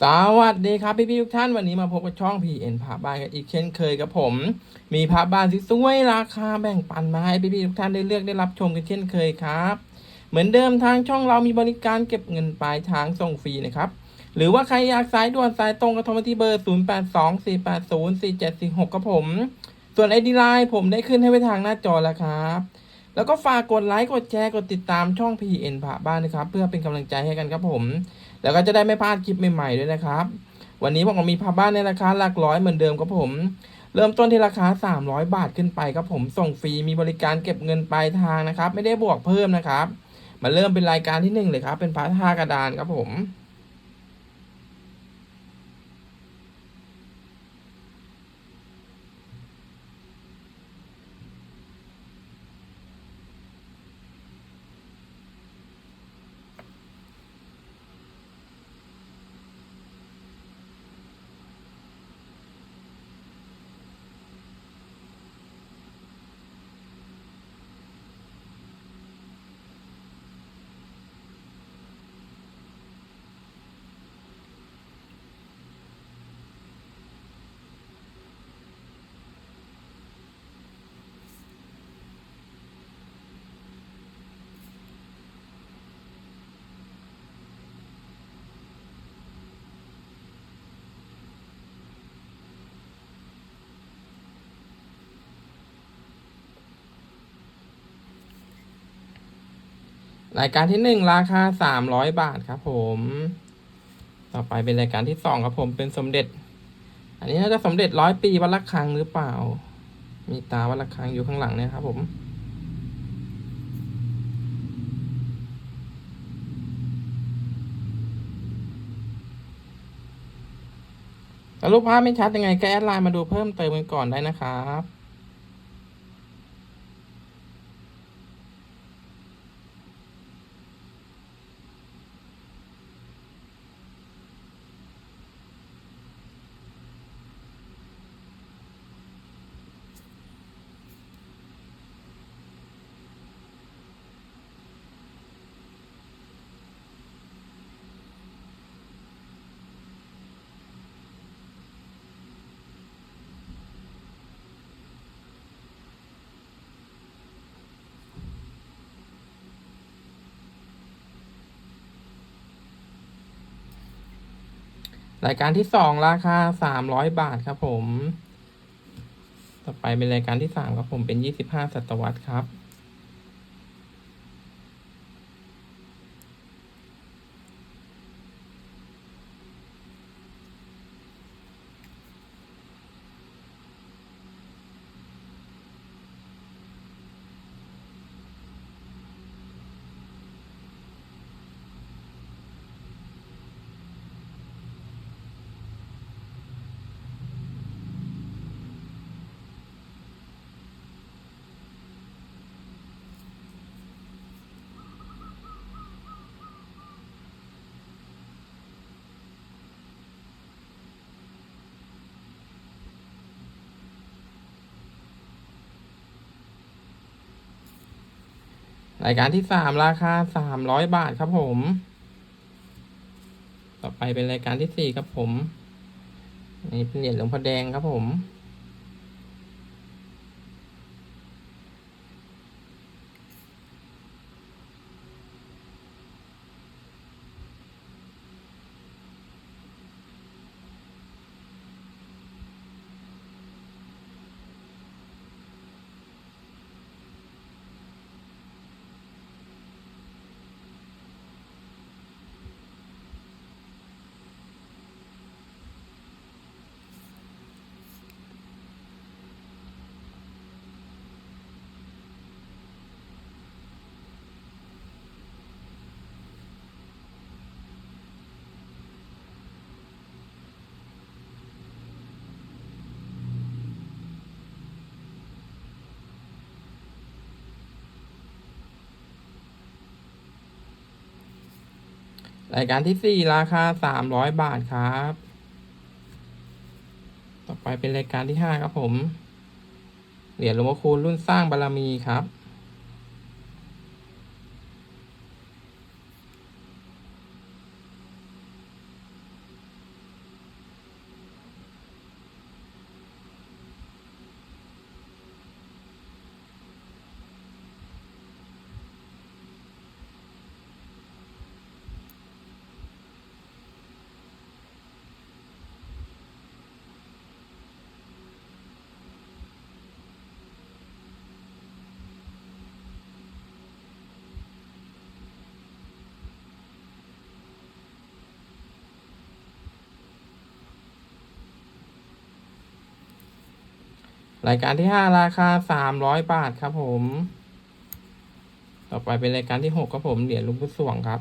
สวัสดีครับพี่พี่ๆทุกท่านวันนี้มาพบกับช่อง PN พาบ้านกันอีกเช่นเคยกับผม มีพาบ้านที่สวยราคาแบ่งปันมาให้พี่พี่ๆทุกท่านได้เลือกได้รับชมกันเช่นเคยครับ เหมือนเดิมทางช่องเรามีบริการเก็บเงินปลายทางส่งฟรีนะครับ หรือว่าใครอยากสายด่วนสายตรงก็โทรมาที่เบอร์ 0 8 2 4 8 0 4 7 4 6กับผม ส่วนไอดีไลน์ผมได้ขึ้นให้ไว้ทางหน้าจอแล้วครับ แล้วก็ฝากกดไลค์กดแชร์กดติดตามช่อง PN พาบ้านนะครับ เพื่อเป็นกำลังใจให้กันครับผม แล้วก็จะได้ไม่พลาดคลิปใหม่ๆด้วยนะครับ วันนี้ผมก็มีพาบ้านในราคาหลักร้อยเหมือนเดิมครับผม เริ่มต้นที่ราคา 300 บาทขึ้นไปครับผมส่งฟรีมีบริการเก็บเงินปลายทางนะครับ ไม่ได้บวกเพิ่มนะครับมาเริ่มเป็นรายการที่หนึ่งเลยครับเป็นพาท่ากระดานครับผม รายการที่หนึ่งราคาสามร้อยบาทครับ ผม ต่อไปเป็นรายการที่สองครับผมเป็นสมเด็จ อันนี้น่าจะสมเด็จร้อยปีวัดละคังหรือเปล่า มีตาวัดละคังอยู่ข้างหลังเนี่ยครับผมแล้วรูปภาพไม่ชัดยังไงก็แอดไลน์มาดูเพิ่มเติมกันก่อนได้นะครับ รายการที่สองราคาสามร้อยบาทครับผม ต่อไปเป็นรายการที่สามครับผมเป็นยี่สิบห้าศตวรรษครับ รายการที่สามราคาสามร้อยบาทครับผม ต่อไปเป็นรายการที่สี่ครับผมนี่เป็นเหรียญหลวงพ่อแดงครับผม รายการที่สี่ราคาสามร้อยบาทครับ ต่อไปเป็นรายการที่ห้าครับผม เหรียญหลวงพ่อคูณรุ่นสร้างบารมีครับ รายการที่ห้าราคาสามร้อยบาทครับผม ต่อไปเป็นรายการที่หกครับผม เหรียญลุงพุทธสวงครับ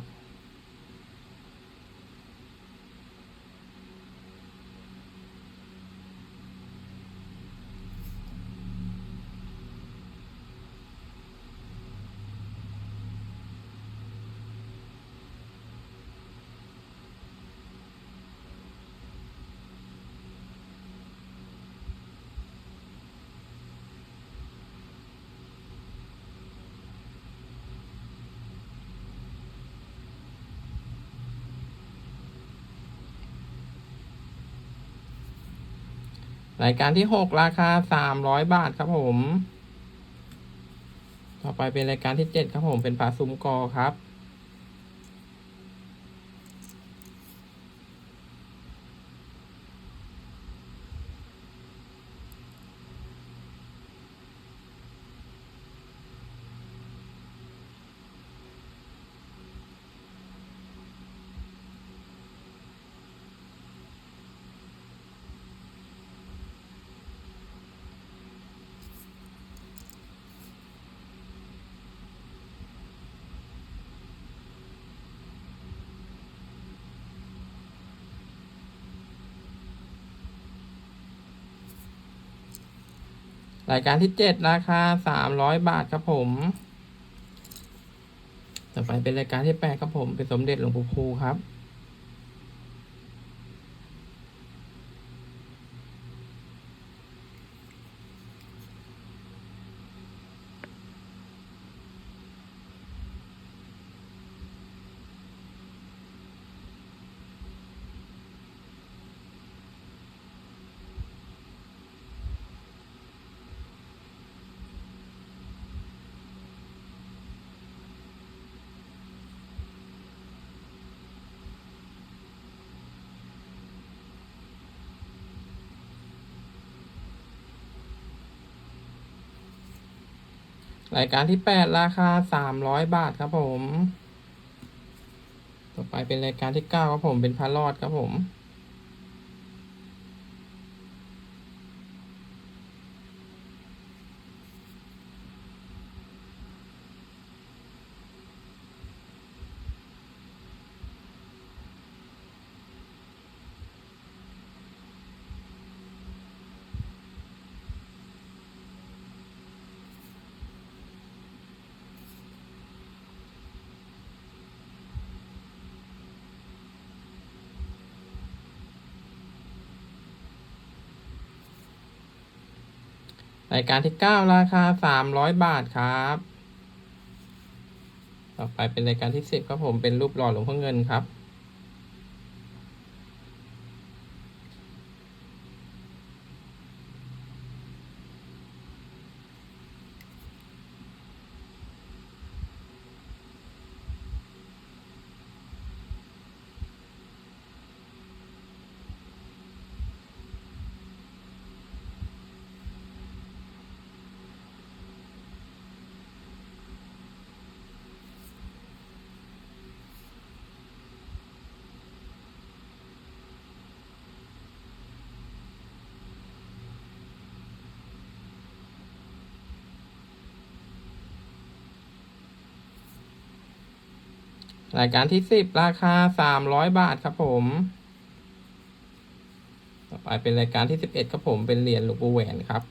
รายการที่หกราคาสามร้อยบาทครับผม ต่อไปเป็นรายการที่เจ็ดครับผมเป็นปลาซุ้มกอครับ รายการที่เจ็ดราคาสามร้อยบาทครับผม ต่อไปเป็นรายการที่แปดครับผม เป็นสมเด็จหลวงปู่ภูครับ รายการที่แปดราคาสามร้อยบาทครับผม ต่อไปเป็นรายการที่เก้าครับผมเป็นพระรอดครับผม รายการที่เก้าราคาสามร้อยบาทครับ ต่อไปเป็นรายการที่สิบครับผมเป็นรูปหล่อหลวงพ่อเงินครับ รายการที่สิบราคาสามร้อยบาทครับผม ต่อไปเป็นรายการที่สิบเอ็ดครับผมเป็นเหรียญหลวงปู่แหวนครับ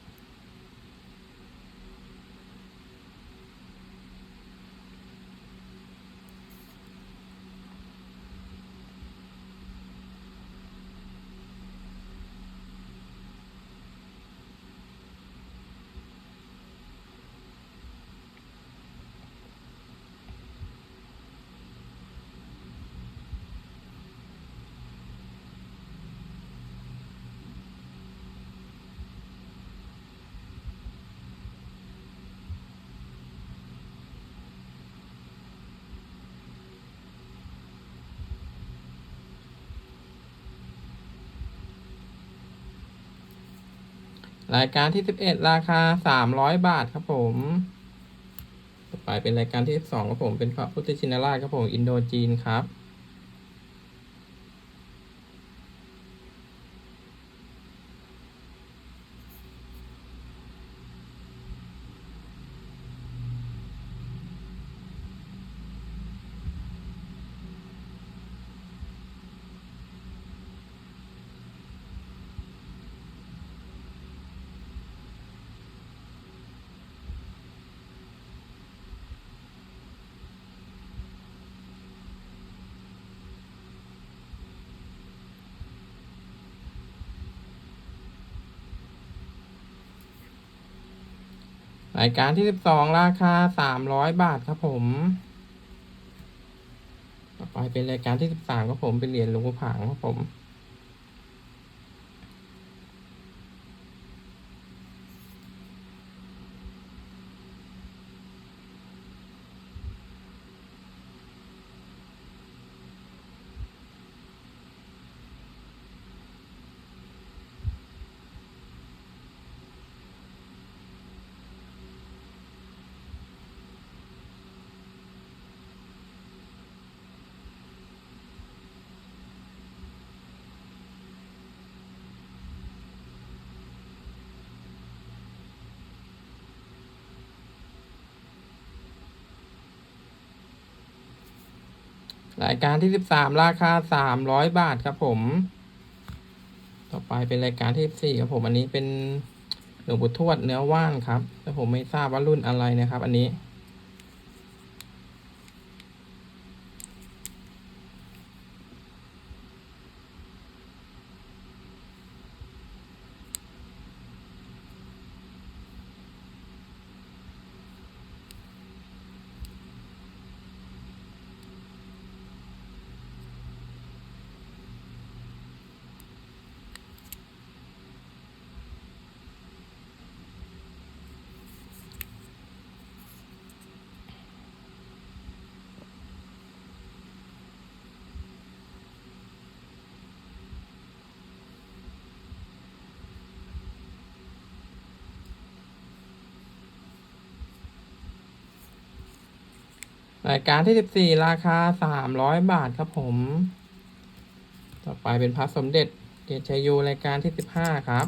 รายการที่สิบเอ็ดราคาสามร้อยบาทครับผม ต่อไปเป็นรายการที่สิบสองครับผมเป็นพระพุทธชินราชครับผม อินโดจีนครับ รายการที่สิบสองราคาสามร้อยบาทครับผมต่อไปเป็นรายการที่สิบสามครับผมเป็นเหรียญหลวงปู่ผางครับผม รายการที่สิบสามราคาสามร้อยบาทครับผม ต่อไปเป็นรายการที่สี่ครับผมอันนี้เป็นหลวงปู่ทวดเนื้อว่านครับแต่ผมไม่ทราบว่ารุ่นอะไรนะครับ อันนี้ รายการที่สิบสี่ราคาสามร้อยบาทครับผม ต่อไปเป็นพระสมเด็จเดชชัยโยรายการที่สิบห้าครับ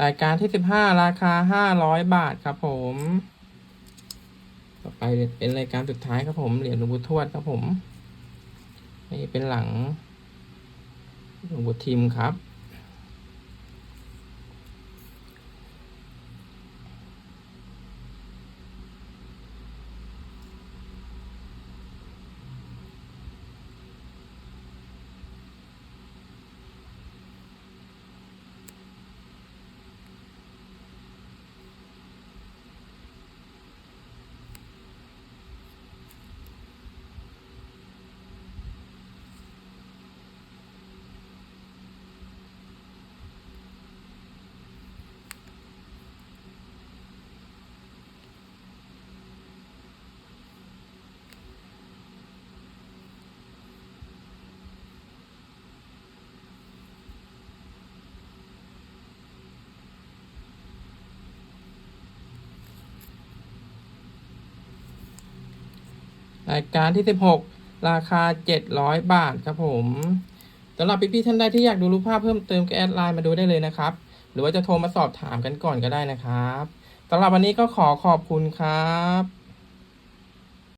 รายการที่สิบห้าราคาห้าร้อยบาทครับผม ต่อไปเป็นรายการสุดท้ายครับผมเหรียญหลวงปู่ทวดครับผม นี่เป็นหลังหลวงปู่ทิมครับ รายการที่สิบหกราคาเจ็ดร้อยบาทครับผมสำหรับพี่ๆท่านใดที่อยากดูรูปภาพเพิ่มเติมก็แอดไลน์มาดูได้เลยนะครับ หรือว่าจะโทรมาสอบถามกันก่อนก็ได้นะครับสำหรับวันนี้ก็ขอขอบคุณครับ